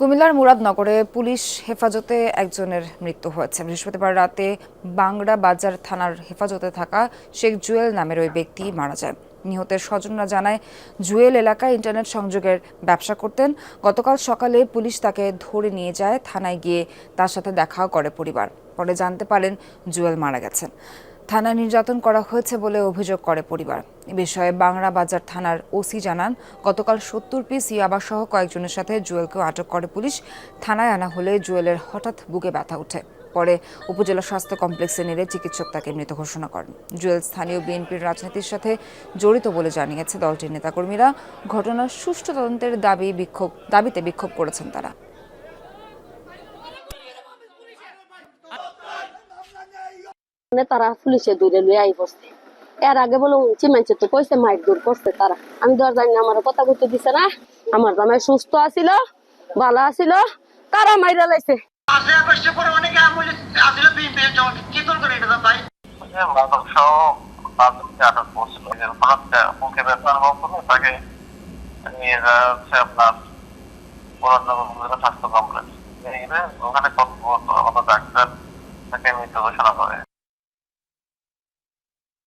কুমিল্লার মুরাদনগরে পুলিশ হেফাজতে একজনের মৃত্যু হয়েছে। বৃহস্পতিবার রাতে বাংড়া বাজার থানার হেফাজতে থাকা শেখ জুয়েল নামের ওই ব্যক্তি মারা যায়। নিহতের স্বজনরা জানায়, জুয়েল এলাকায় ইন্টারনেট সংযোগের ব্যবসা করতেন। গতকাল সকালে পুলিশ তাকে ধরে নিয়ে যায় থানায় গিয়ে তার সাথে দেখাও করে পরিবার। পরে জানতে পারেন জুয়েল মারা গেছেন। থানায় নির্যাতন করা হয়েছে বলে অভিযোগ করে পরিবার। এ বিষয়ে বাংলা বাজার থানার ওসি জানান, গতকাল সত্তর পিস ইয়াবাসহ কয়েকজনের সাথে জুয়েলকেও আটক করে পুলিশ। থানায় আনা হলে জুয়েলের হঠাৎ বুকে ব্যথা ওঠে। পরে উপজেলা স্বাস্থ্য কমপ্লেক্সে নিলে চিকিৎসক তাকে মৃত ঘোষণা করেন। জুয়েল স্থানীয় বিএনপির রাজনীতির সাথে জড়িত বলে জানিয়েছে দলটির নেতাকর্মীরা। ঘটনার সুষ্ঠু তদন্তের দাবি বিক্ষোভ দাবিতে বিক্ষোভ করেছেন তারা। তারা পুলিশে দূরে লুয়ে আই পড়ছে এর আগে বলে উঁচি মানছে তো কইছে মাইক দূর করছে তারা। আমি তো আর জানি না আমার কথা কইতে দিছে না। আমার জামাই সুস্থ আছিল ভালো আছিল তারা মাইরা লাইছে। কমপ্লেক্স। ওখানে কর্তব্যরত ডাক্তার তাকে মৃত ঘোষণা করে।